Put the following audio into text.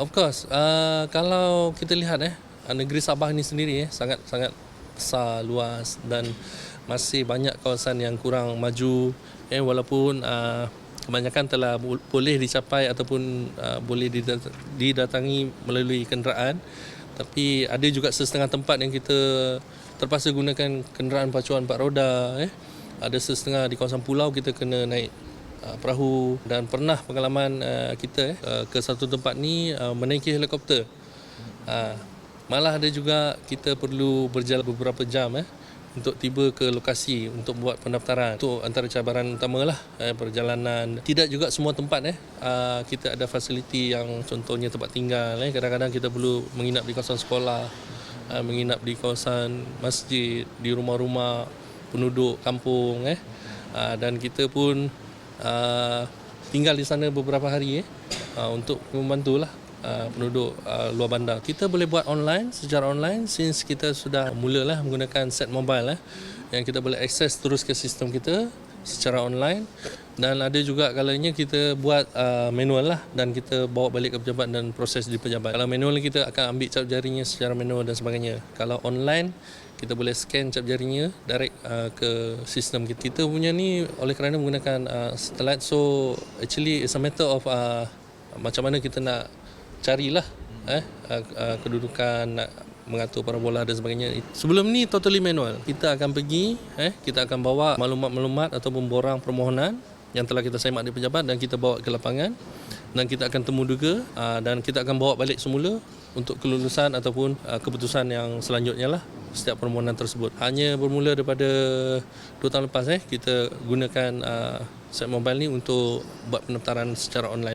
Of course, uh, kalau kita lihat eh, uh, negeri Sabah ni sendiri eh, sangat sangat besar, luas dan masih banyak kawasan yang kurang maju eh walaupun uh, kebanyakan telah bo- boleh dicapai ataupun uh, boleh didat- didatangi melalui kenderaan. Tapi ada juga setengah tempat yang kita terpaksa gunakan kenderaan pacuan empat roda eh. Ada setengah di kawasan pulau kita kena naik perahu dan pernah pengalaman uh, kita eh, uh, ke satu tempat ni uh, menaiki helikopter. Uh, malah ada juga kita perlu berjalan beberapa jam eh untuk tiba ke lokasi untuk buat pendaftaran. Itu antara cabaran utama lah eh, perjalanan. Tidak juga semua tempat eh uh, kita ada fasiliti yang contohnya tempat tinggal eh kadang-kadang kita perlu menginap di kawasan sekolah, uh, menginap di kawasan masjid, di rumah-rumah penduduk kampung eh uh, dan kita pun uh, tinggal di sana beberapa hari eh uh, untuk membantulah uh, penduduk uh, luar bandar. Kita boleh buat online secara online since kita sudah mulalah menggunakan set mobile eh yang kita boleh akses terus ke sistem kita secara online dan ada juga kalanya kita buat uh, manual lah dan kita bawa balik ke pejabat dan proses di pejabat. Kalau manual kita akan ambil cap jarinya secara manual dan sebagainya. Kalau online kita boleh scan cap jarinya direct uh, ke sistem kita. Kita punya ni oleh kerana menggunakan uh, satellite so actually it's a matter of uh, macam mana kita nak carilah eh uh, uh, kedudukan nak mengatur parabola dan sebagainya. Sebelum ni totally manual. Kita akan pergi eh kita akan bawa maklumat-maklumat ataupun borang permohonan yang telah kita semak di pejabat dan kita bawa ke lapangan dan kita akan temu duga uh, dan kita akan bawa balik semula untuk kelulusan ataupun uh, keputusan yang selanjutnya lah setiap permohonan tersebut. Hanya bermula daripada 2 tahun lepas eh kita gunakan uh, set mobile ni untuk buat pendaftaran secara online.